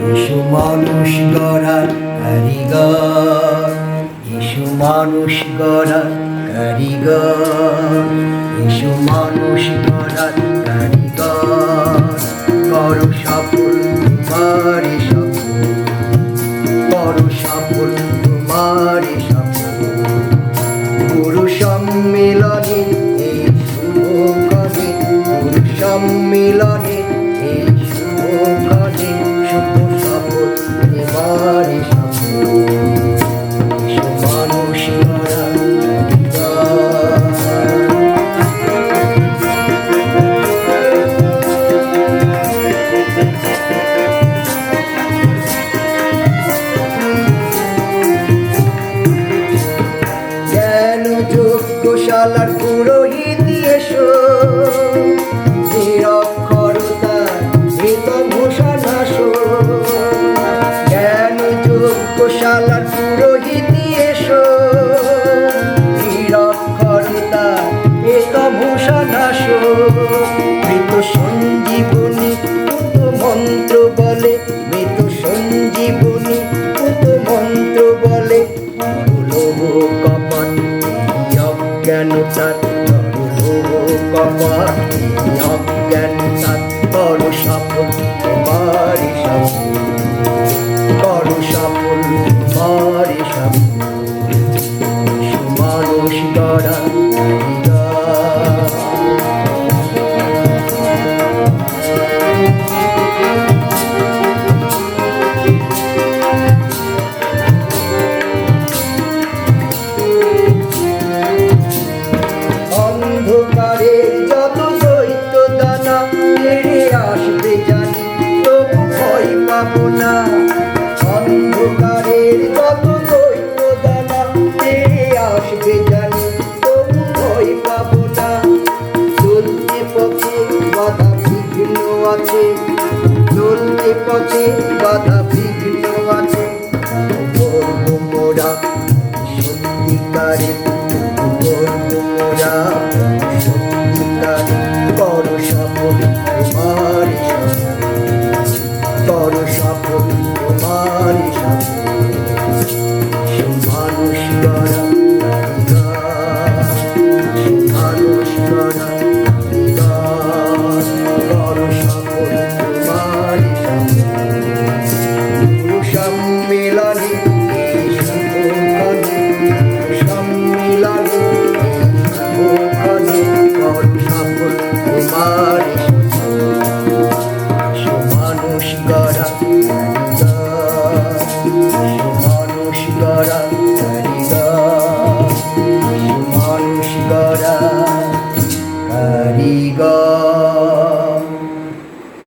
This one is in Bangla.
ইসু মানুষ গড়ার কারিগর। ইসু মানুষ গড়ার কারিগর। ইসু মানুষ গড়ার কারিগর। করো সফল তোমারে করো সফল তোমারে সফল। গুরু সম্মিলনে এই যোগ্যশালার পুরোহিত এসো। নিরক্ষরতার মৃত আসো। জ্ঞান যোগ্যশালার পুরোহিত এসো। নিরক্ষরতার মৃত আসো। মৃত অজ্ঞান তার বড় সফল তোমারই সফল বড় সফল তোমারই সফল মানুষ গড়া চলতে পথে বাধা বিঘ্ন আছে। করব মোরা, সত্যিকারের করব মোরা সত্যিকার কর সফল তোমার কর সফল তোমার মানুষ তোমার